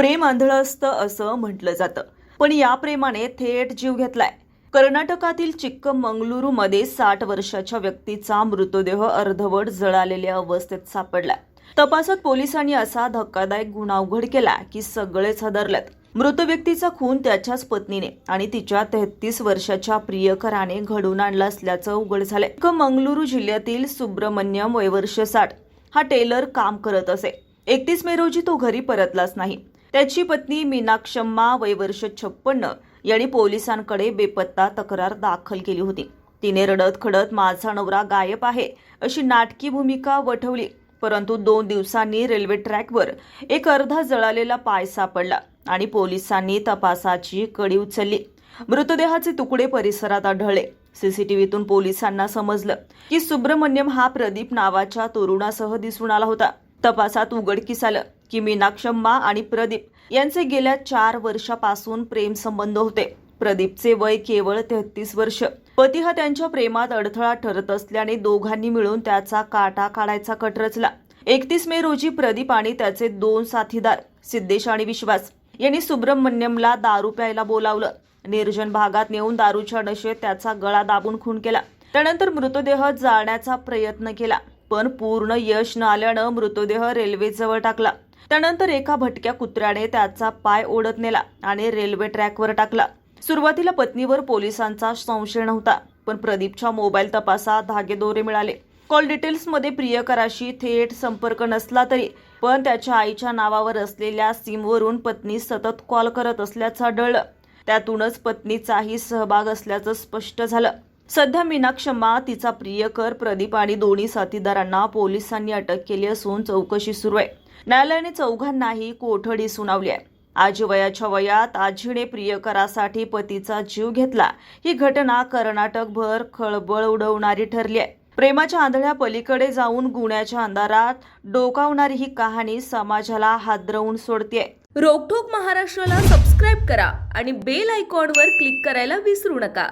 प्रेम आंधळं असतं असं म्हटलं जातं. पण या प्रेमाने थेट जीव घेतलाय. कर्नाटकातील चिक्कमंगलुरूमध्ये साठ वर्षाच्या व्यक्तीचा मृतदेह अर्धवट जळालेल्या अवस्थेत सापडला तपासात पोलिसांनी असा धक्कादायक गुन्हा उघड केला की सगळेच हदरलेत. मृत व्यक्तीचा खून त्याच्याच पत्नीने आणि तिच्या तेहतीस वर्षाच्या प्रियकराने घडून आणला असल्याचं उघड झालंय. मंगलुरू जिल्ह्यातील सुब्रमण्यम वयवर्ष साठ. हा टेलर काम करत असे. एकतीस मे रोजी तो घरी परतलाच नाही. त्याची पत्नी मीनाक्षम्मा वयवर्ष छप्पन्न यांनी पोलिसांकडे बेपत्ता तक्रार दाखल केली होती. तिने रडत खडत माझा नवरा गायब आहे अशी नाटकी भूमिका वठवली परंतु दोन दिवसांनी रेल्वे ट्रॅकवर एक अर्धा जळालेला पाय सापडला आणि पोलिसांनी तपासाची कडी उचलली. मृतदेहाचे तुकडे परिसरात आढळले. सीसीटीव्हीतून पोलिसांना समजलं की सुब्रमण्यम हा प्रदीप नावाच्या तरुणासह दिसून आला होता. तपासात उघडकीस आलं की मीनाक्षम्मा आणि प्रदीप यांचे गेल्या चार वर्षापासून प्रेम संबंध होते. प्रदीपचे वय केवळ तेहतीस वर्ष. पती हा त्यांच्या प्रेमात अडथळा ठरत असल्याने दोघांनी मिळून त्याचा काटा काढायचा कट रचला. एकतीस मे रोजी प्रदीप आणि त्याचे दोन साथीदार सिद्धेश आणि विश्वास यांनी सुब्रमण्यमला दारू प्यायला बोलावलं. निर्जन भागात नेऊन दारूच्या नशेत त्याचा गळा दाबून खून केला. त्यानंतर मृतदेह जाळण्याचा प्रयत्न केला. पण पूर्ण यश न आल्यानं मृतदेह रेल्वेजवळ टाकला. त्यानंतर एका भटक्या कुत्र्याने त्याचा पाय ओढत नेला आणि रेल्वे ट्रॅकवर टाकला. सुरुवातीला पत्नीवर पोलिसांचा संशय नव्हता पण प्रदीपच्या मोबाईल तपासात धागेदोरे मिळाले. कॉल डिटेल्समध्ये प्रियकराशी थेट संपर्क नसला तरी पण त्याच्या आईच्या नावावर असलेल्या सिमवरून पत्नी सतत कॉल करत असल्याचं आढळलं. त्यातूनच पत्नीचाही सहभाग असल्याचं स्पष्ट झालं. सध्या मीनाक्षम्मा तिचा प्रियकर प्रदीप आणि दोन्ही साथीदारांना पोलिसांनी अटक केली असून चौकशी सुरू आहे. न्यायालयाने चौघांनाही कोठडी सुनावली आहे. आजी वयाच्या वयात आजीने प्रियकरासाठी पतीचा जीव घेतला. ही घटना कर्नाटकभर खळबळ उडवणारी ठरली आहे. प्रेमाच्या आंधळ्या पलीकडे जाऊन गुन्ह्याच्या अंधारात डोकावणारी ही कहाणी समाजाला हादरवून सोडते रोकठोक महाराष्ट्राला सबस्क्राईब करा आणि बेल आयकॉनवर क्लिक करायला विसरू नका.